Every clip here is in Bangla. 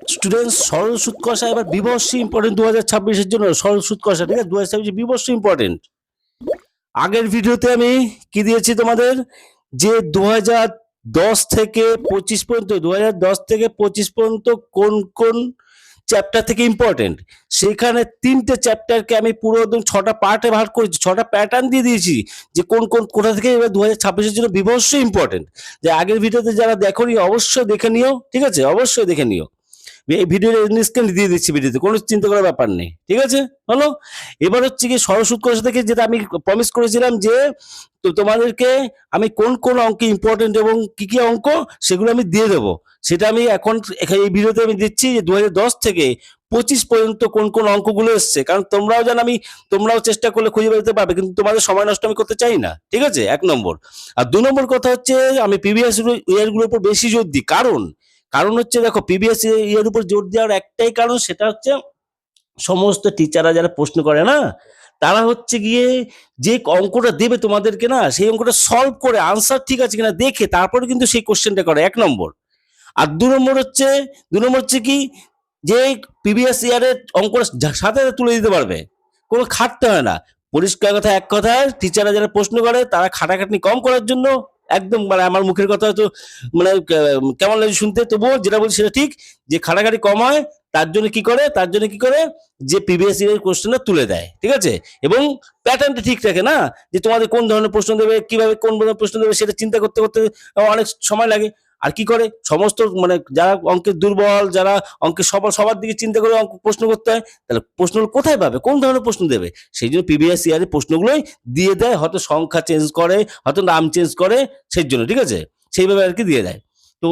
স্টুডেন্টস সরল সুদ কষা এবার বিবর্ষই ইম্পর্টেন্ট দু হাজার ছাব্বিশের জন্য সরল সুদ কষা ঠিক আছে? দু হাজার ছাব্বিশে ইম্পর্টেন্ট আগের ভিডিওতে আমি কি দিয়েছি তোমাদের? যে দু হাজার দশ থেকে পঁচিশ পর্যন্ত দু হাজার দশ থেকে পঁচিশ পর্যন্ত কোন কোন চ্যাপ্টার থেকে ইম্পর্টেন্ট সেখানে তিনটে চ্যাপ্টারকে আমি পুরো একদম ছটা পার্টে ভাগ করেছি, ছটা প্যাটার্ন দিয়ে দিয়েছি যে কোন কোন, কোথা থেকে এবার দু হাজার ছাব্বিশের জন্য বিবর্ষই ইম্পর্টেন্ট যে আগের ভিডিওতে যারা দেখোনি, অবশ্যই দেখে নিও, ঠিক আছে? অবশ্যই দেখে নিও। এই ভিডিওর স্ক্রিন দিয়ে দিচ্ছি ভিডিওতে, কোনো চিন্তা করার ব্যাপার নেই, ঠিক আছে? হলো? এবার হচ্ছে কি সরস্বত কোষ থেকে যেটা আমি প্রমিস করেছিলাম যে, তো তোমাদেরকে আমি কোন কোন অঙ্ক ইম্পর্টেন্ট এবং কি কি অঙ্ক সেগুলো আমি দিয়ে দেবো। সেটা আমি এখন এই ভিডিওতে আমি দিচ্ছি যে দু হাজার দশ থেকে পঁচিশ পর্যন্ত কোন কোন অঙ্কগুলো এসছে। কারণ তোমরাও জানো আমি, তোমরাও চেষ্টা করলে খুঁজে বেরোতে পারবে, কিন্তু তোমাদের সময় নষ্ট আমি করতে চাই না, ঠিক আছে? এক নম্বর। আর দু নম্বর কথা হচ্ছে আমি পিবিএস ইয়ারগুলোর উপর বেশি জোর দিই। কারণ কারণ হচ্ছে দেখো পিবিএস ইয়ের উপর জোর দেওয়ার একটাই কারণ সেটা হচ্ছে সমস্ত টিচাররা যারা প্রশ্ন করে না, তারা হচ্ছে গিয়ে যে অঙ্কটা দেবে তোমাদেরকে না, সেই অঙ্কটা সলভ করে আনসার ঠিক আছে কিনা দেখে তারপরে কিন্তু সেই কোশ্চেনটা করে। এক নম্বর। আর দু নম্বর হচ্ছে, দু নম্বর হচ্ছে কি, যে পিবিএস ইয়ারের অঙ্কটা সাথে তুলে দিতে পারবে। কোনো খাটতে হয় না। পরিষ্কার কথা, এক কথায় টিচাররা যারা প্রশ্ন করে, তারা খাটাখাটনি কম করার জন্য একদম মানে আমার মুখের কথা হয়তো মানে কেমন লাগে শুনতে? তবুও যেটা বলছি সেটা ঠিক যে খাটাখাটি কম হয়, তার জন্য কি করে? তার জন্য কি করে? যে প্রিভিয়াস ইয়ারের কোশ্চেনটা তুলে দেয়, ঠিক আছে? এবং প্যাটার্নটা ঠিক থাকে না? যে তোমাদের কোন ধরনের প্রশ্ন দেবে, কীভাবে কোন ধরনের প্রশ্ন দেবে সেটা চিন্তা করতে করতে অনেক সময় লাগে। আর কি করে? সমস্ত মানে যারা অঙ্কে দুর্বল, যারা অঙ্কে সবার সবার দিকে চিন্তা করে অঙ্ক প্রশ্ন করতে হয়, তাহলে প্রশ্ন কোথায় পাবে? কোন ধরনের প্রশ্ন দেবে? সেই জন্য প্রিভিয়াস ইয়ারের প্রশ্নগুলোই দিয়ে দেয়, হয়তো সংখ্যা চেঞ্জ করে, হয়তো নাম চেঞ্জ করে সেই জন্য ঠিক আছে? সেইভাবে আর কি দিয়ে দেয়। তো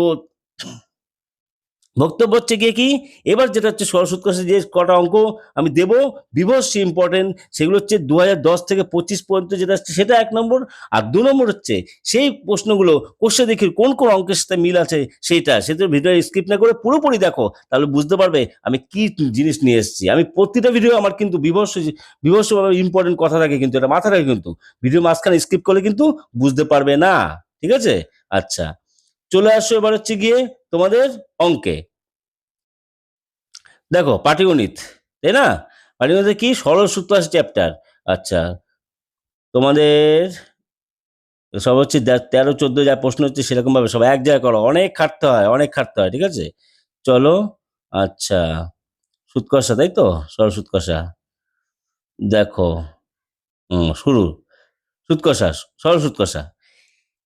বক্তব্য হচ্ছে গিয়ে কি? এবার যেটা হচ্ছে সরস্বতী কোষে যে কটা অঙ্ক আমি দেব বিভস্য ইম্পর্টেন্ট সেগুলো হচ্ছে দু হাজার দশ থেকে পঁচিশ পর্যন্ত যেটা হচ্ছে সেটা এক নম্বর। আর দু নম্বর হচ্ছে সেই প্রশ্নগুলো কোষে দেখি কোন কোন অঙ্কের সাথে মিল আছে সেইটা সেটা ভিডিও স্কিপ না করে পুরোপুরি দেখো, তাহলে বুঝতে পারবে আমি কি জিনিস নিয়ে এসেছি। আমি প্রতিটা ভিডিও আমার কিন্তু বিভস্য বিভস্যভাবে ইম্পর্টেন্ট কথা থাকে কিন্তু, এটা মাথা রাখে কিন্তু। ভিডিও মাঝখানে স্কিপ করলে কিন্তু বুঝতে পারবে না, ঠিক আছে? আচ্ছা চলে আসো এবার হচ্ছে গিয়ে তোমাদের অঙ্কে। দেখো, পাটিগণিত, তাই না? পাটিগণিতে কি? সরল সূত্র আছে চ্যাপ্টার আচ্ছা তোমাদের সব হচ্ছে তেরো, চোদ্দ যা প্রশ্ন হচ্ছে সেরকম ভাবে সব এক জায়গায় করো। অনেক খাটতে হয়, অনেক খাটতে হয়, ঠিক আছে? চলো আচ্ছা সুদ কষা তাই তো? সরল সুদ কষা দেখো শুরু। সুদ কষা সরল সুদ কষা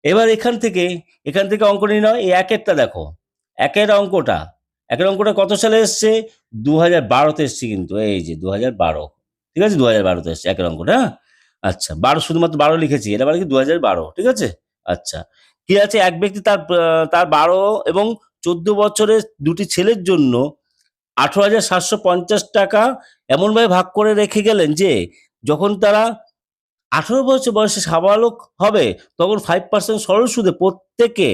এবার এখান থেকে এখান থেকে অঙ্ক নাও এই একেরটা দেখো। একের অঙ্কটা একের অঙ্কটা কত সালে এসছে? দু হাজার বারোতে এসছে কিন্তু, এই যে দু হাজার বারো, ঠিক আছে? দু হাজার বারোতে এসছে একের অঙ্কটা হ্যাঁ? আচ্ছা বারো শুধুমাত্র বারো লিখেছি, এটা মানে কি দু হাজার বারো, ঠিক আছে? আচ্ছা কি আছে? এক ব্যক্তি তার তার বারো এবং চোদ্দ বছরের দুটি ছেলের জন্য আঠারো হাজার সাতশো পঞ্চাশ টাকা এমনভাবে ভাগ করে রেখে গেলেন যে, যখন তারা আঠারো বছর বয়সে সাবালক হবে, তখন ফাইভ পার্সেন্ট সরল সুদে প্রত্যেকে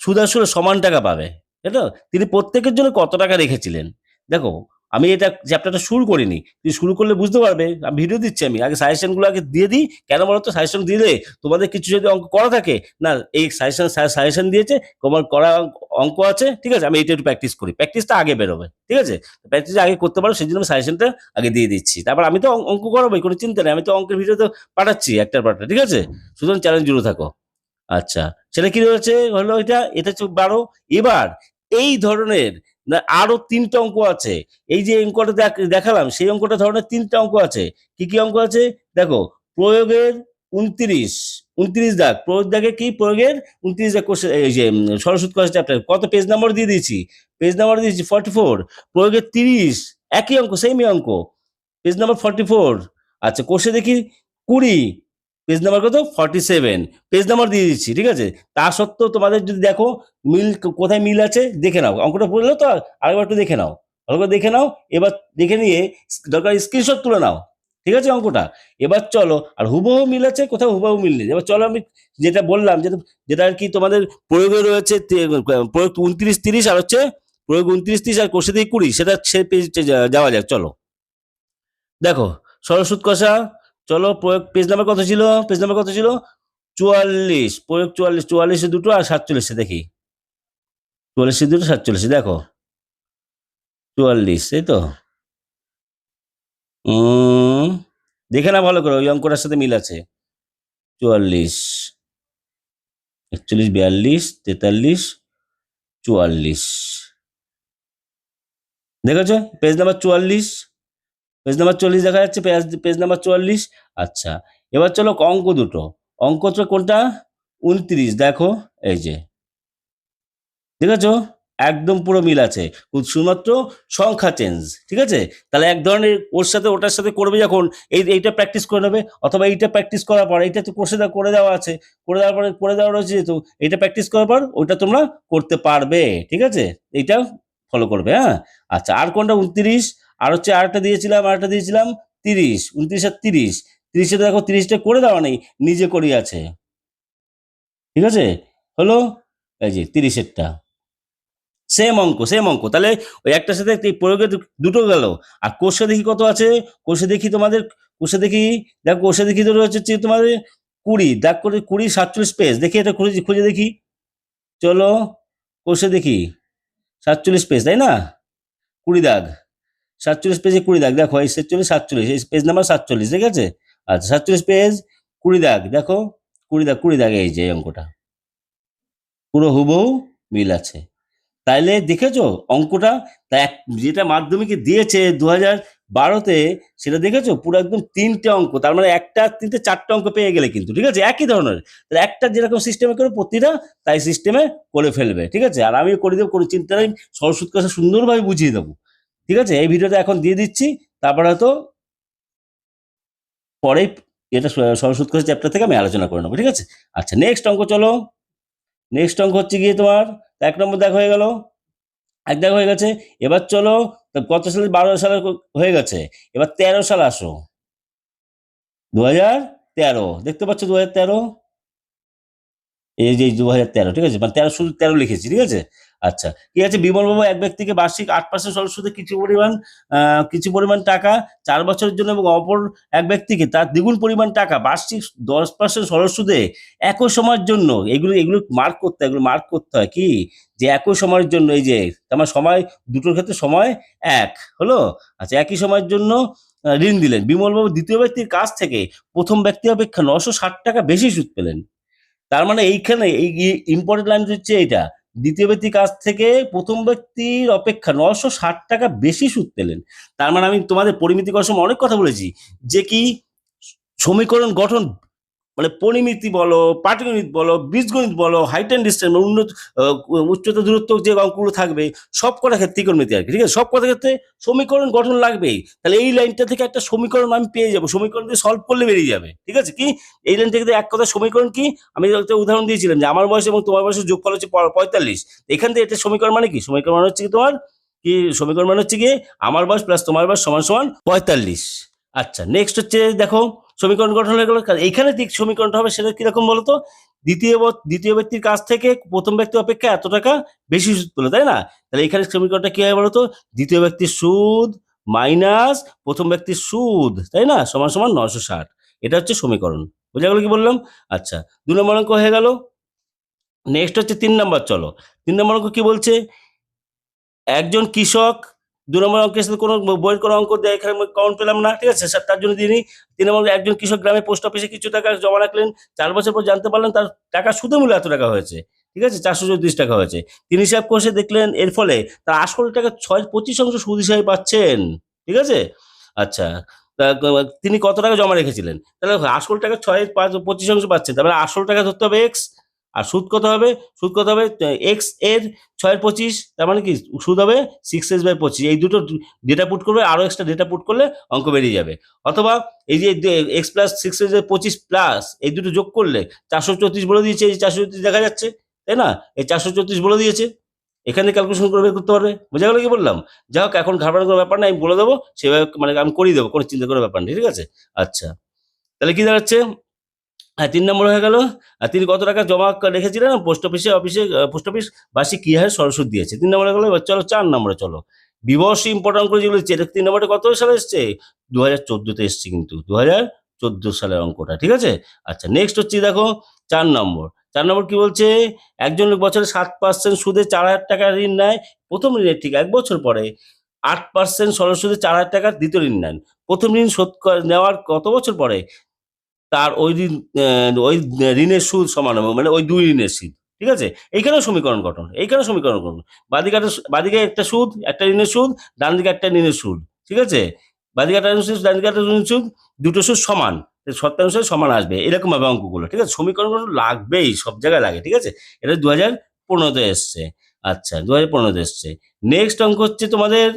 সুদ সমান টাকা পাবে। তো? তিনি প্রত্যেকের জন্য কত টাকা রেখেছিলেন? দেখো আমি এটা চ্যাপ্টারটা শুরু করিনি। তুমি শুরু করলে বুঝতে পারবে আমি ভিডিও দিচ্ছি আমি। আগে সাজেশনগুলো আগে দিয়ে দিই। কেন বলো তো? সাজেশন দিলে তোমাদের কিছু যদি অঙ্ক করা থাকে না এই সাজেশন সাজেশন দিয়েছে তোমার করা অঙ্ক- আছে ঠিক আছে? আমি এটা একটু প্র্যাকটিস করি। প্র্যাকটিসটা আগে বেরোবে ঠিক আছে? প্র্যাকটিস আগে করতে পারো সেই জন্য আমি সাজেশনটা আগে দিয়ে দিচ্ছি। তারপর আমি তো অঙ্ক- করাবোই কোনো চিন্তা নেই। আমি তো অঙ্কের ভিডিও তো পাঠাচ্ছি একটার একটা, ঠিক আছে? সুতরাং চ্যালেঞ্জ জুড়ে থাকো। আচ্ছা সেটা কি রয়েছে? হলো এটা এটা হচ্ছে বারো। এবার এই ধরনের আরও তিনটা অঙ্ক আছে। এই যে অঙ্কটা দেখ- দেখালাম, সেই অঙ্কটা ধরনের তিনটা অঙ্ক আছে। কি কি অঙ্ক আছে? দেখো, প্রয়োগের উনত্রিশ উনত্রিশ দাগ। প্রয়োগ দাগে কি? প্রয়োগের উনত্রিশ দাগ এই যে সরস্বতী কোশ্চেন চ্যাপ্টার কত পেজ নাম্বার দিয়ে দিয়েছি? পেজ নাম্বার দিয়েছি ফর্টি ফোর প্রয়োগের তিরিশ, একই অঙ্ক সেমই অঙ্ক। পেজ নাম্বার ফর্টি ফোর আচ্ছা কোষে দেখি, কুড়ি। পেজ নাম্বার কত? ফর্টি সেভেন পেজ নাম্বার দিয়ে দিচ্ছি, ঠিক আছে? তা সত্ত্বেও তোমাদের যদি দেখো, মিল কোথায় মিল আছে, দেখে নাও। অঙ্কটা পড়লে তো? আরেকবার একটু দেখে নাও। ভালো করে দেখে নাও। এবার দেখে নিয়ে দরকার স্ক্রিনশট তুলে নাও। ঠিক আছে অঙ্কটা? এবার চলো, আর হুবহু মিল আছে, কোথাও হুবহু মিল নেই। এবার চলো আমি যেটা বললাম, যেটা যেটা আর কি তোমাদের প্রয়োগে রয়েছে প্রয়োগ উনত্রিশ তিরিশ, আর হচ্ছে প্রয়োগ উনত্রিশ তিরিশ, আর কোষে দিয়ে কুড়ি, সেটা সে পেজ যাওয়া যাক, চলো। দেখো, সরস্বত কষা চলো প্রয়োগ পেজ নাম্বার কত ছিল? পেজ নাম্বার কত ছিল? চুয়াল্লিশ। প্রয়োগ চুয়াল্লিশ, চুয়াল্লিশে দুটো আর সাতচল্লিশে দেখি। চুয়াল্লিশে দুটো, সাতচল্লিশে, দেখো। চুয়াল্লিশ, এই তো। দেখে না ভালো করে, ওই অঙ্কটার সাথে মিল আছে। চুয়াল্লিশ, একচল্লিশ, বিয়াল্লিশ, তেতাল্লিশ, চুয়াল্লিশ। দেখেছ? পেজ নাম্বার চুয়াল্লিশ। পেজ নাম্বার চল্লিশ দেখা যাচ্ছে পেজ পেজ নাম্বার চুয়াল্লিশ। আচ্ছা এবার চলো অঙ্ক দুটো। অঙ্ক তো কোনটা? উনত্রিশ, দেখো, এই যে। দেখেছ একদম পুরো মিল আছে। শুধুমাত্র সংখ্যা চেঞ্জ ঠিক আছে? তাহলে এক ধরনের ওর সাথে, ওটার সাথে করবে যখন, এই, এইটা প্র্যাকটিস করে নেবে, অথবা এইটা প্র্যাকটিস করার পর, এইটা তো কোর্সে করে দেওয়া আছে, করে দেওয়ার পরে, করে দেওয়া রয়েছে যেহেতু, এইটা প্র্যাকটিস করার পর ওইটা তোমরা করতে পারবে, ঠিক আছে? এইটা ফলো করবে হ্যাঁ? আচ্ছা আর কোনটা? উনত্রিশ। আর হচ্ছে আরেকটা দিয়েছিলাম আরেকটা দিয়েছিলাম তিরিশ, উনত্রিশ আর তিরিশ। তিরিশে তো দেখো তিরিশটা করে দেওয়া নেই, নিজে করি আছে। ঠিক আছে? হলো? এই যে তিরিশেরটা। সেম অঙ্ক সেম অঙ্ক। তাহলে ওই একটার সাথে প্রয়োগে দুটো গেল। আর কোষে দেখি কত আছে? কোষে দেখি তোমাদের, কোষে দেখি, দেখো কোষে দেখি তো রয়েছে তোমাদের কুড়ি। দেখ করে কুড়ি সাতচল্লিশ পেজ। দেখি এটা খুঁজে খুঁজে দেখি। চলো, কোষে দেখি। সাতচল্লিশ পেজ, তাই না? কুড়ি দাগ। সাতচল্লিশ পেজে কুড়ি দাগ। দেখো, এই সাতচল্লিশ সাতচল্লিশ, এই পেজ নাম্বার সাতচল্লিশ, ঠিক আছে? আচ্ছা সাতচল্লিশ পেজ কুড়ি দাগ। দেখো, কুড়ি দাগ কুড়ি দাগ, এই যে অঙ্কটা। পুরো হুবহু মিল আছে। তাইলে দেখেছ অঙ্কটা? তা এক, যেটা মাধ্যমিকে দিয়েছে দু হাজার বারোতে, সেটা দেখেছ? পুরো একদম তিনটে অঙ্ক। তার মানে একটা, তিনটে, চারটে অঙ্ক পেয়ে গেলে কিন্তু, ঠিক আছে? একই ধরনের। তাহলে একটা যেরকম সিস্টেমে করে প্রতিটা, তাই সিস্টেমে করে ফেলবে, ঠিক আছে? আর আমিও করে দেবো, কোনো চিন্তা নেই। সরস্বত কথা সুন্দরভাবে বুঝিয়ে দেবো। ঠিক আছে? এই ভিডিওটা এখন দিয়ে দিচ্ছি। তারপরে হয়তো পরে এটা সরস্বত কথা চ্যাপ্টার থেকে আমি আলোচনা করে নেব, ঠিক আছে? আচ্ছা নেক্সট অঙ্ক চলো। নেক্সট অঙ্ক হচ্ছে গিয়ে তোমার, এক নম্বর দেখ হয়ে গেল। এক দেখ হয়ে গেছে। এবার চলো কত সালে বারো সালে হয়ে গেছে? এবার তেরো সাল আসো। দু হাজার তেরো, দেখতে পাচ্ছ দু হাজার তেরো? এই যে দু তেরো, ঠিক আছে? মানে তেরো, শুধু তেরো লিখেছি, ঠিক আছে? আচ্ছা ঠিক আছে? বিমলবাবু এক ব্যক্তিকে বার্ষিক আট পার্সেন্ট সরল সুদে কিছু পরিমাণ কিছু পরিমাণ টাকা চার বছরের জন্য এবং অপর এক ব্যক্তিকে তার দ্বিগুণ পরিমাণ টাকা বার্ষিক দশ পার্সেন্ট সরল সুদে একই সময়ের জন্য, এগুলো এগুলো মার্ক করতে হয়, এগুলো মার্ক করতে হয় কি? যে একই সময়ের জন্য, এই যে আমার সময়, দুটোর ক্ষেত্রে সময় এক, হলো? আচ্ছা একই সময়ের জন্য ঋণ দিলেন। বিমলবাবু দ্বিতীয় ব্যক্তির কাছ থেকে প্রথম ব্যক্তি অপেক্ষা নশো ষাট টাকা বেশি সুদ পেলেন। তার মানে এইখানে এই ইম্পর্টেন্ট লাইন হচ্ছে এইটা। দ্বিতীয় ব্যক্তির কাছ থেকে প্রথম ব্যক্তির অপেক্ষা নশো ষাট টাকা বেশি সুদ পেলেন। তার মানে আমি তোমাদের পরিমিতি করার সময় অনেক কথা বলেছি। যে কি সমীকরণ গঠন মানে পরিমিতি বলো, পাটিগণিত বলো, বীজগণিত বলো হাইট অ্যান্ড ডিস্টেন্স উন্নত উচ্চতা, দূরত্ব যে অঙ্কগুলো থাকবে, সব কটা ক্ষেত্রে ত্রিকোণমিতি আর কি, ঠিক আছে? সব কটা ক্ষেত্রে সমীকরণ গঠন লাগবেই। তাহলে এই লাইনটা থেকে একটা সমীকরণ আমি পেয়ে যাব। সমীকরণ দিয়ে সলভ করলে বেরিয়ে যাবে, ঠিক আছে? কি? এই লাইন থেকে এক কথা সমীকরণ কি? আমি একটা উদাহরণ দিয়েছিলাম যে আমার বয়স এবং তোমার বয়সের যোগফল হচ্ছে প- পঁয়তাল্লিশ। এখান থেকে এটা সমীকরণ মানে কি? সমীকরণ মানে হচ্ছে কি তোমার? কি? সমীকরণ মানে হচ্ছে কি আমার বয়স প্লাস তোমার বয়স সমান সমান পঁয়তাল্লিশ। আচ্ছা নেক্সট হচ্ছে দেখো সমীকরণ গঠন হয়ে গেল। এইখানে দিক সমীকরণটা হবে, সেটা কীরকম বলতো? দ্বিতীয় দ্বিতীয় ব্যক্তির কাছ থেকে প্রথম ব্যক্তি অপেক্ষা এত টাকা বেশি সুদ পেল, তাই না? তাহলে এখানে সমীকরণটা কি হয় বলতো? দ্বিতীয় ব্যক্তির সুদ মাইনাস প্রথম ব্যক্তির সুদ, তাই না? সমান সমান নশো ষাট। এটা হচ্ছে সমীকরণ। বোঝা গেল কি বললাম? আচ্ছা দু নম্বর অঙ্ক হয়ে গেল। নেক্সট হচ্ছে তিন নম্বর, চলো। তিন নম্বর অঙ্ক কি বলছে? একজন কৃষক দু নম্বর অঙ্কের সাথে কোনো বইয়ের কোনো অঙ্ক দেয় এখানে কাউন্ট পেলাম না, ঠিক আছে? স্যার তার জন্য তিনি তিন নম্বর একজন কৃষক গ্রামে পোস্ট অফিসে কিছু টাকা জমা রাখলেন। চার বছর পর জানতে পারলেন তার টাকা সুদে মূল্য এত টাকা হয়েছে, ঠিক আছে? চারশো চৌত্রিশ টাকা হয়েছে। তিনি হিসাব কষে দেখলেন এর ফলে তার আসল টাকা ছয়, পঁচিশ অংশ সুদ হিসাবে পাচ্ছেন, ঠিক আছে? আচ্ছা তিনি কত টাকা জমা রেখেছিলেন? তাহলে আসল টাকা ছয়, পাঁচ, পঁচিশ অংশ পাচ্ছেন। তারপরে আসল টাকা ধরতে হবে এক্স আর সুদ কত হবে? সুদ কত হবে? এক্সের ছয়ের পঁচিশ, তার মানে কি? সুদ হবে সিক্স এস বাই পঁচিশ। এই দুটো ডেটা পুট করবে আরও এক্সট্রা ডেটা পুট করলে অঙ্ক বেরিয়ে যাবে। অথবা এই যে X plus six S by পঁচিশ প্লাস এই দুটো যোগ করলে চারশো চৌত্রিশ বলে দিয়েছে, এই চারশো চৌত্রিশ দেখা যাচ্ছে, তাই না? এই চারশো চৌত্রিশ বলে দিয়েছে। এখানে ক্যালকুলেশন করে বের করতে পারবে বোঝা গেল কি বললাম? যাই হোক, এখন ঘাবড়ানোর কোনো ব্যাপার না আমি বলে দেবো, সেভাবে মানে আমি করিয়ে দেবো, কোনো চিন্তা করার ব্যাপার নেই, ঠিক আছে? আচ্ছা। তাহলে কি দাঁড়াচ্ছে? হ্যাঁ তিন নম্বর হয়ে গেল, আর তিনি কত টাকা জমা রেখেছিলেন? পোস্ট অফিসে অফিসে পোস্ট অফিস বার্ষিক কি হারে সরস্বত দিয়েছে? তিন নম্বরে গেলো চলো চার নম্বরে চলো। বিবর্ষ ইম্পর্টেন্ট করে যেগুলো তিন নম্বরে কত সালে এসছে? দু হাজার চোদ্দোতে এসছে কিন্তু দু হাজার চোদ্দ সালের অঙ্কটা, ঠিক আছে? আচ্ছা নেক্সট হচ্ছে দেখো চার নম্বর। চার নম্বর কি বলছে? একজন লোক বছরে সাত পার্সেন্ট সুদে চার হাজার টাকা ঋণ নেয়, প্রথম ঋণের ঠিক এক বছর পরে আট পার্সেন্ট সরল সুদে চার হাজার টাকার দ্বিতীয় ঋণ নেন। প্রথম ঋণ শোধ নেওয়ার কত বছর পরে? তার ওই ঋণ ওই ঋণের সুদ সমান হবে মানে ওই দুই ঋণের সুদ, ঠিক আছে? এইখানেও সমীকরণ গঠন, এইখানেও সমীকরণ গঠন। বাদিকে বাদিকে একটা সুদ, একটা ঋণের সুদ ডান দিকে একটা ঋণের সুদ, ঠিক আছে? বাদিকে একটা ঋণের সুদ ডান দিকে একটা ঋণের সুদ, দুটো সুদ সমান শর্তানুসারে সমান আসবে এরকম ভাবে অঙ্কগুলো, ঠিক আছে? সমীকরণ সমীকরণগুলো লাগবেই, সব জায়গায় লাগে, ঠিক আছে? এটা দু হাজার পনেরোতে এসছে আচ্ছা দু হাজার পনেরোতে এসছে। নেক্সট অঙ্ক হচ্ছে তোমাদের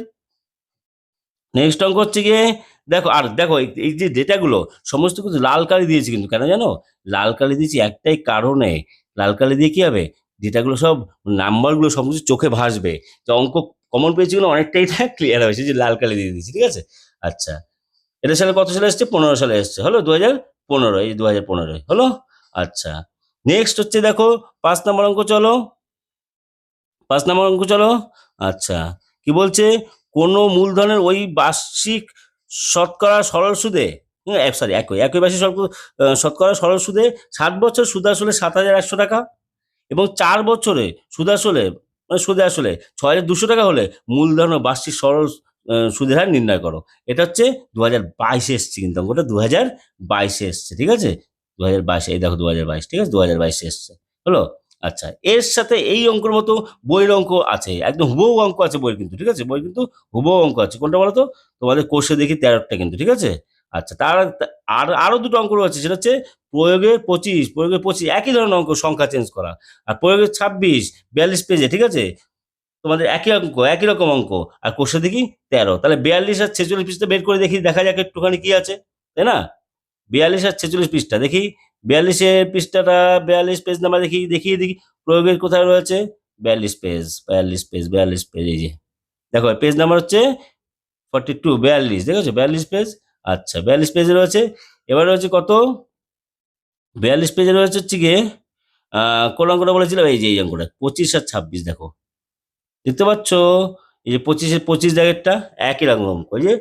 নেক্সট অঙ্ক হচ্ছে গিয়ে দেখো, আর দেখো, এই- যে ডেটাগুলো সমস্ত কিছু লাল কালি দিয়েছি কিন্তু, কেন জানো? লাল কালি দিয়েছি একটাই কারণে। লাল কালি দিয়ে কি হবে? ডেটাগুলো সব নাম্বারগুলো সব কিছু চোখে ভাসবে। তো অঙ্ক কমন পেয়েছি গুলো অনেকটাই ক্লিয়ার হয়েছে যে লাল কালি দিয়ে দিয়েছি, ঠিক আছে? আচ্ছা। এটা সালে কত সালে এসছে? পনেরো সালে এসছে। হলো দু হাজার পনেরো, এই দু হাজার পনেরোয় হলো? আচ্ছা। নেক্সট হচ্ছে দেখো, পাঁচ নম্বর অঙ্ক চলো। পাঁচ নম্বর অঙ্ক চলো। আচ্ছা। কি বলছে? কোনো মূলধনের ওই বার্ষিক শতকরা সরল সুদে সরি একই একই বার্ষিক শতক- শতকরা সরল সুদে ষাট বছর সুদ আসলে সাত হাজার একশো টাকা এবং চার বছরে সুদ আসলে মানে সুদে আসলে ছয় হাজার দুশো টাকা হলে মূলধন ও বার্ষিক সরল সুদের হার নির্ণয় করো। এটা হচ্ছে দু হাজার বাইশে এসছে কিন্তু অঙ্কটা দু হাজার বাইশে এসছে, ঠিক আছে? দু হাজার বাইশে, এই দেখো দু হাজার বাইশ, ঠিক আছে? দু হাজার বাইশে এসছে। হলো? আচ্ছা এর সাথে এই অঙ্কের মতো বইয়ের অঙ্ক আছে, একদম হুবহু অঙ্ক আছে বইয়ের কিন্তু, ঠিক আছে? বই কিন্তু হুবহু অঙ্ক আছে, কোনটা বলো তো তোমাদের কোর্সে দেখি তেরোটা কিন্তু, ঠিক আছে? আচ্ছা তার আর আরও দুটো অঙ্ক রয়েছে, সেটা হচ্ছে প্রয়োগের পঁচিশ প্রয়োগের পঁচিশ, একই ধরনের অঙ্ক, সংখ্যা চেঞ্জ করা, আর প্রয়োগের ছাব্বিশ, বিয়াল্লিশ পেজে, ঠিক আছে? তোমাদের একই অঙ্ক, একই রকম অঙ্ক, আর কোষে দেখি তেরো, তাহলে বিয়াল্লিশ আর ছেচল্লিশ পৃষ্ঠা বের করে দেখি, দেখা যাক একটুখানি কি আছে, তাই না? বিয়াল্লিশ আর ছেচল্লিশ পৃষ্ঠা, দেখি বিয়াল্লিশের পৃষ্ঠাটা, বিয়াল্লিশ পেজ নাম্বার দেখি দেখি দেখি। প্রয়োগের কোথায় রয়েছে? বিয়াল্লিশ পেজ বিয়াল্লিশ পেজ বিয়াল্লিশ পেজ এই যে। দেখো পেজ নাম্বার হচ্ছে ফর্টি টু বিয়াল্লিশ, দেখেছ? বিয়াল্লিশ পেজ আচ্ছা বিয়াল্লিশ পেজে রয়েছে। এবার রয়েছে কত? বিয়াল্লিশ পেজে রয়েছে হচ্ছে গিয়ে কোন অঙ্কটা বলেছিলাম? এই যে, এই অঙ্কটা, পঁচিশ আর ছাব্বিশ, দেখো। দেখতে পাচ্ছ? এই যে পঁচিশের পঁচিশ দাগেরটা একই রকম। অঙ্ক যে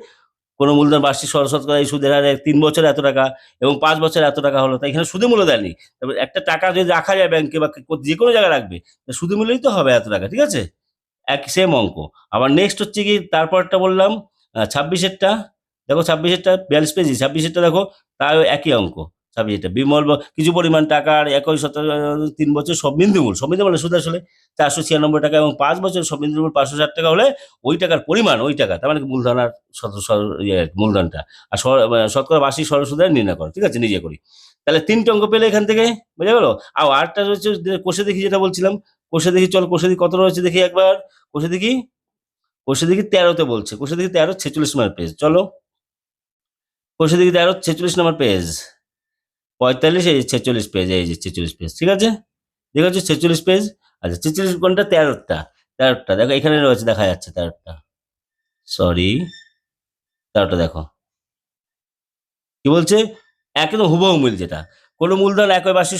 কোনো মূলধন বার্ষিক সরসত করা, এই সুদের হারে তিন বছর এত টাকা এবং পাঁচ বছর এত টাকা হলো তাই এখানে সুদে মূল্য দেয়নি। তারপর একটা টাকা যদি রাখা যায় ব্যাংকে বা যে কোনো জায়গায় রাখবে সুদে মূল্যই তো হবে এত টাকা, ঠিক আছে? এক সেম অঙ্ক। আবার নেক্সট হচ্ছে কি, তারপরটা বললাম ছাব্বিশেরটা, দেখো ছাব্বিশেরটা, বিয়াল্লিশ পেজি ছাব্বিশেরটা দেখো, তাও একই অঙ্ক। ছাব্বিশেরটা বিমল কিছু পরিমাণ টাকার একই শত তিন বছর সব বিন্দুমূল সব বিন্দুমূল সুদ আসলে চারশো ছিয়ানব্বই টাকা এবং পাঁচ বছর সব বিন্দুমূল পাঁচশো ষাট টাকা হলে ওই টাকার পরিমাণ ওই টাকা তার মানে মূলধন আর ইয়ে, মূলধনটা। আর শতকরা বার্ষিক সরল সুদের নির্ণয় করো ঠিক আছে? নিজে করি। তাহলে তিনটে অঙ্ক পেলে এখান থেকে বোঝা গেল? আর আরেকটা রয়েছে কোষে দেখি যেটা বলছিলাম কোষে দেখি চল কোষে দেখি কত রয়েছে দেখি একবার? কোষে দেখি কোষে দেখি তেরোতে বলছে কোষে দেখি তেরো ছেচল্লিশ নম্বর পেজ চলো। কোষে দেখি তেরো ছেচল্লিশ নম্বর পেজ পঁয়তাল্লিশ, এই ছেচল্লিশ পেজ এই যে ছেচল্লিশ পেজ ঠিক আছে? ঠিক আছে ছেচল্লিশ পেজ আচ্ছা ছেচল্লিশ কোনটা? তেরোটা। তেরোটা, দেখো, এখানে রয়েছে, দেখা যাচ্ছে তেরোটা। সরি তেরোটা দেখো। কি বলছে? একদম হুবহু মিল যেটা। কোনো মূলধন একই বার্ষিক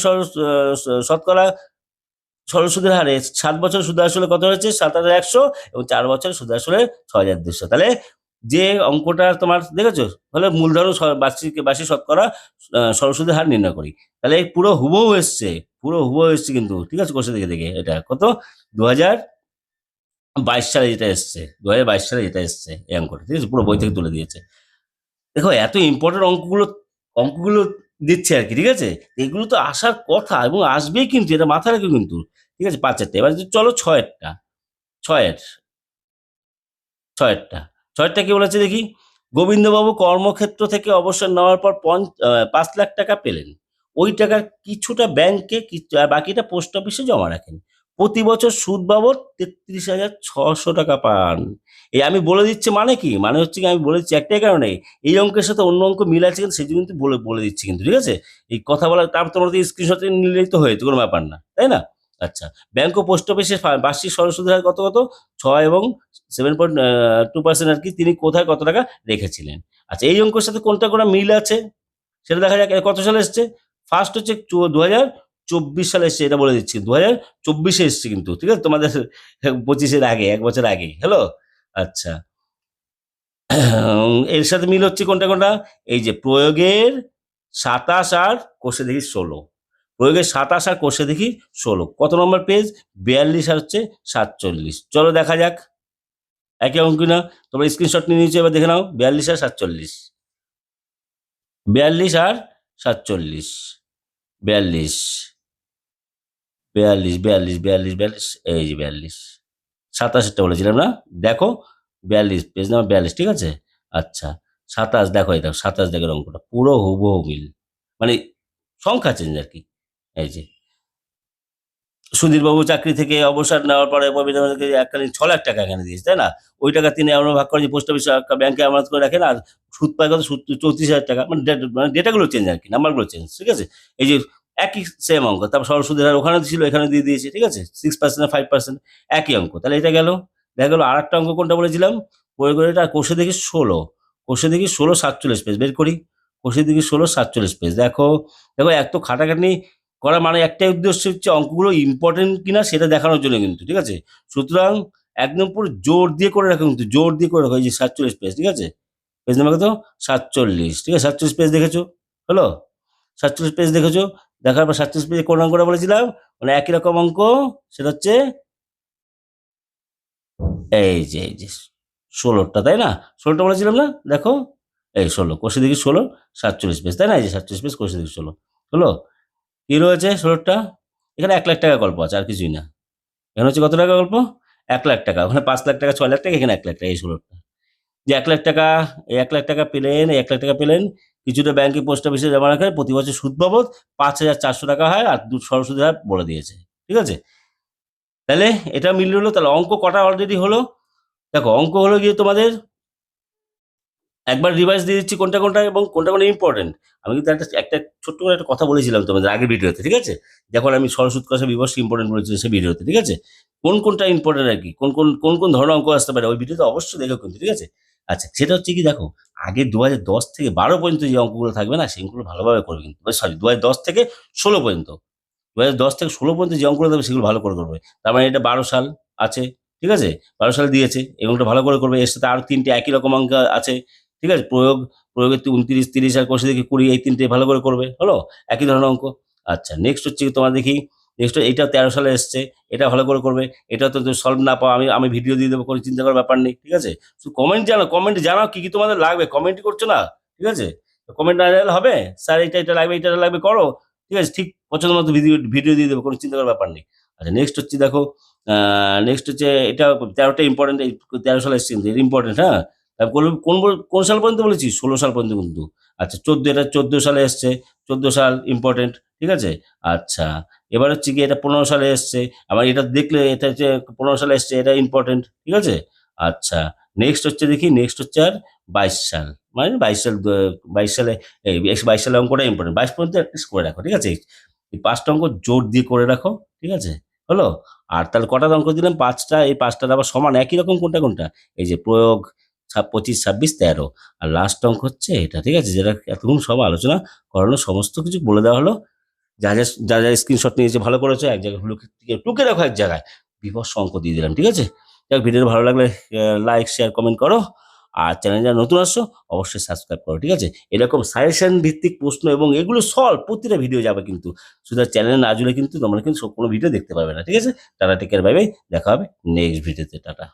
শতকরা সরল হারে সাত বছর সুদ আসলে কত হয়েছে? সাত হাজার একশো এবং চার বছর সুদ আসলে ছয় হাজার দুশো। তাহলে যে অঙ্কটা তোমার দেখেছ? তাহলে মূলধন বার্ষিক বার্ষিক শতকরা সুদের হার নির্ণয় করি। তাহলে পুরো হুবহু এসছে, পুরো হুবহু এসছে কিন্তু, ঠিক আছে? কোষে দেখে দেখে, এটা কত? দু হাজার বাইশ সালে যেটা এসছে দু হাজার বাইশ সালে যেটা এসছে এই অঙ্কটা, ঠিক আছে? পুরো বই থেকে তুলে দিয়েছে। দেখো, এত ইম্পর্টেন্ট অঙ্কগুলো অঙ্কগুলো দিচ্ছে আর কি, ঠিক আছে? এগুলো তো আসার কথা এবং আসবেই কিন্তু, এটা মাথায় রাখবে কিন্তু, ঠিক আছে? পাঁচেরটা, এবার চলো ছয়েরটা, ছয়ের, ছয়েরটা ছয়েরটা কি বলেছে দেখি? গোবিন্দবাবু কর্মক্ষেত্র থেকে অবসর নেওয়ার পর পাঁচ লাখ টাকা পেলেন। ওই টাকার কিছুটা ব্যাংকে বাকিটা পোস্ট অফিসে জমা রাখেন। প্রতি বছর সুদ বাবদ তেত্রিশ হাজার ছশো টাকা পান। এই আমি বলে দিচ্ছি মানে কি? মানে হচ্ছে কি আমি বলে দিচ্ছি একটাই কারণে, এই অঙ্কের সাথে অন্য অঙ্ক মিল আছে কিন্তু সেই কিন্তু বলে বলে দিচ্ছি কিন্তু, ঠিক আছে? এই কথা বলা তারপর তোমার স্ক্রিনশট নিলেই তো হয়েছে কোনো ব্যাপার না, তাই না? আচ্ছা ব্যাংক ও পোস্ট অফিসের ফা- বার্ষিক সরস্বতী হার কত কত? ছয় এবং সেভেন পয়েন্ট টু পার্সেন্ট আর কি, তিনি কোথায় কত টাকা রেখেছিলেন? আচ্ছা এই অঙ্কের সাথে কোনটা কোনো মিল আছে? সেটা দেখা যাক কত সালে এসছে? ফার্স্ট হচ্ছে দু হাজার চব্বিশ সালে এসছে, এটা বলে দিচ্ছি দু হাজার চব্বিশে এসছে কিন্তু, ঠিক আছে? তোমাদের পঁচিশের আগে, এক বছর আগে হ্যালো আচ্ছা এর সাথে মিল হচ্ছে কোনটা কোনটা? এই যে প্রয়োগের সাতাশ আর কোষে দেখি ষোলো। প্রয়োগের সাতাশ আর কোষে দেখি ষোলো। কত নম্বর পেজ বিয়াল্লিশ আর হচ্ছে সাতচল্লিশ। চলো দেখা যাক। একই অঙ্ক না তোমরা স্ক্রিনশট নিয়ে নিয়েছো, এবার দেখে নাও। বিয়াল্লিশ আর সাতচল্লিশ। বিয়াল্লিশ আর সাতচল্লিশ। বিয়াল্লিশ। বিয়াল্লিশ বিয়াল্লিশ বিয়াল্লিশ বিয়াল্লিশ। এই যে বিয়াল্লিশ। সাতাশেরটা বলেছিলাম না? দেখো, বিয়াল্লিশ। পেজ নাম্বার বিয়াল্লিশ, ঠিক আছে? আচ্ছা সাতাশ, দেখো এই দেখো, সাতাশ দেখো অঙ্কটা। পুরো হুবহু মিল। মানে সংখ্যা চেঞ্জ আর কি। এই যে। সুধীরবাবু চাকরি থেকে অবসর নেওয়ার পরে ববিতাকে এককালীন ছ লাখ টাকা এখানে দিয়েছে, তাই না? ওই টাকা তিনি এমন ভাগ করে যে পোস্ট অফিস ব্যাংকে আমানত করে রাখেন, আর সুদ পায় কত? সুদ চৌত্রিশ হাজার টাকা মানে মানে ডেটাগুলো চেঞ্জ আর কি নাম্বারগুলো চেঞ্জ ঠিক আছে? এই যে একই সেম অঙ্ক, তারপর সরল সুদের হার ওখানে ছিল এখানে দিয়ে দিয়েছে, ঠিক আছে? সিক্স পার্সেন্ট ফাইভ পার্সেন্ট একই অঙ্ক, তাহলে এটা গেল। দেখা গেলো আর একটা অঙ্ক কোনটা বলেছিলাম? প্রয়োগ করে এটা কোষে দেখি ষোলো, কোষে দেখি ষোলো সাতচল্লিশ পেজ বের করি। কোষে দেখি ষোলো সাতচল্লিশ পেজ দেখো দেখো এত খাটাখাটনি করা মানে একটাই উদ্দেশ্য হচ্ছে অঙ্কগুলো ইম্পর্টেন্ট কিনা সেটা দেখানোর জন্য কিন্তু, ঠিক আছে? সুতরাং একদম পুরো জোর দিয়ে করে রাখো কিন্তু, জোর দিয়ে করে রাখো এই যে সাতচল্লিশ পেজ ঠিক আছে? পেজ নাম্বার কত? সাতচল্লিশ, ঠিক আছে? সাতচল্লিশ পেজ দেখেছ? হলো? সাতচল্লিশ পেজ দেখেছ? দেখার পর সাতচল্লিশ পেজে কোন অঙ্কটা বলেছিলাম? মানে একই রকম অঙ্ক, সেটা হচ্ছে এই যে এই যে ষোলোটা, তাই না? ষোলোটা বলেছিলাম না? দেখো, এই ষোলো, কোষে দেখি ষোলো, সাতচল্লিশ পেজ তাই না? এই যে সাতচল্লিশ পেজ কোষে দেখি ষোলো, হলো? কি রয়েছে ষোলোটা? এখানে এক লাখ টাকা গল্প আছে, আর কিছুই না। এখানে হচ্ছে কত টাকা গল্প? এক লাখ টাকা। ওখানে পাঁচ লাখ টাকা, ছয় লাখ টাকা, এখানে এক লাখ টাকা, এই ষোলোটা। যে এক লাখ টাকা এক লাখ টাকা পেলেন এক লাখ টাকা পেলেন, কিছুটা ব্যাংকে পোস্ট অফিসে জমা রাখেন, প্রতি বছর সুদ বাবদ পাঁচ হাজার চারশো টাকা হয়, আর দু সরস্বতী হার বলে দিয়েছে। ঠিক আছে? তাহলে এটা মিল হলো তাহলে অঙ্ক কটা অলরেডি হলো? দেখো, অঙ্ক হলো গিয়ে তোমাদের একবার রিভাইস দিয়ে দিচ্ছি কোনটা কোনটা এবং কোনটা কোনটা ইম্পর্টেন্ট আমি কিন্তু একটা একটা ছোট্ট করে একটা কথা বলেছিলাম তোমাদের আগের ভিডিওতে, ঠিক আছে? যখন আমি সরস্বতী কথা বিবর্ষ ইম্পর্টেন্ট বলেছিলাম সেই ভিডিওতে, ঠিক আছে? কোন কোনটা ইম্পর্টেন্ট আর কি? কোন কোন কোন কোন ধরনের অঙ্ক আসতে পারে ওই ভিডিওতে অবশ্যই দেখো কিন্তু, ঠিক আছে? আচ্ছা সেটা হচ্ছে কি দেখো, আগে দু দশ থেকে বারো পর্যন্ত যে অঙ্কগুলো থাকবে না, সেগুলো ভালোভাবে করবে কিন্তু। সরি দু দশ থেকে ষোলো পর্যন্ত। দু দশ থেকে ষোলো পর্যন্ত যে অঙ্কগুলো থাকবে সেগুলো ভালো করে করবে। তার মানে এটা বারো সাল আছে, ঠিক আছে? বারো সাল দিয়েছে এগুলোটা ভালো করে করবে। এর সাথে আরও তিনটে একই রকম অঙ্ক আছে। ঠিক আছে? প্রয়োগ, প্রয়োগের উনত্রিশ, তিরিশ আর কোষে দেখি কুড়ি, এই তিনটে ভালো করে করবে, হলো? একই ধরনের অঙ্ক। আচ্ছা নেক্সট হচ্ছে তোমার দেখি নেক্সট এটা তেরো সালে এসছে, এটা ভালো করে করবে, এটা তো সলভ না পাও, আমি আমি ভিডিও দিয়ে দেবো, কোনো চিন্তা করার ব্যাপার নেই, ঠিক আছে? শুধু কমেন্ট জানাও কমেন্ট জানাও কি কি তোমাদের লাগবে কমেন্ট করছ না, ঠিক আছে? কমেন্ট না জানালে হবে? স্যার এটা এটা লাগবে এটা লাগবে, করো, ঠিক আছে? ঠিক পছন্দ মতো ভিডিও ভিডিও দিয়ে দেবো, কোনো চিন্তা করার ব্যাপার নেই। আচ্ছা নেক্সট হচ্ছে দেখো নেক্সট হচ্ছে এটা তেরোটা ইম্পর্টেন্ট তেরো সালে এসছে ইম্পর্টেন্ট হ্যাঁ? কোন কোন সাল পর্যন্ত বলেছি? ষোলো সাল পর্যন্ত কিন্তু। আচ্ছা চোদ্দ, এটা চোদ্দ সালে এসছে। চোদ্দ সাল ইম্পর্টেন্ট ঠিক আছে? আচ্ছা এবার হচ্ছে কি এটা পনেরো সালে এসছে। আবার এটা দেখলে এটা হচ্ছে পনেরো সালে এসছে, এটা ইম্পর্টেন্ট ঠিক আছে? আচ্ছা নেক্সট হচ্ছে দেখি নেক্সট হচ্ছে আর বাইশ সাল। মানে বাইশ সাল বাইশ সালে, এই বাইশ সালে অঙ্কটা ইম্পর্টেন্ট বাইশ পর্যন্ত অ্যাটলিস্ট করে রাখো, ঠিক আছে? এই পাঁচটা অঙ্ক জোর দিয়ে করে রাখো, ঠিক আছে? হলো? আর তাহলে কটা অঙ্ক দিলাম? পাঁচটা, এই পাঁচটার আবার সমান একই রকম কোনটা কোনটা? এই যে প্রয়োগ পঁচিশ, ছাব্বিশ, তেরো। আর লাস্ট অঙ্ক হচ্ছে এটা, ঠিক আছে? যেটা এতক্ষণ সব আলোচনা করানো সমস্ত কিছু বলে দেওয়া হলো। যা যা যা যা স্ক্রিনশট নিয়েছে ভালো করেছ, এক জায়গায় লুকে টুকে রাখো এক জায়গায়। বিভৎস অঙ্ক দিয়ে দিলাম, ঠিক আছে? যাক ভিডিও ভালো লাগলে লাইক শেয়ার কমেন্ট করো। আর চ্যানেল যারা নতুন আসছো, অবশ্যই সাবস্ক্রাইব করো, ঠিক আছে? এরকম সাজেশন ভিত্তিক প্রশ্ন এবং এগুলো সলভ প্রতিটা ভিডিও যাবে কিন্তু। শুধু চ্যানেল না জুড়ে কিন্তু তোমরা কিন্তু কোনো ভিডিও দেখতে পাবে না, ঠিক আছে? টাটা টেকের বাই বাই দেখা হবে নেক্সট ভিডিওতে টাটা।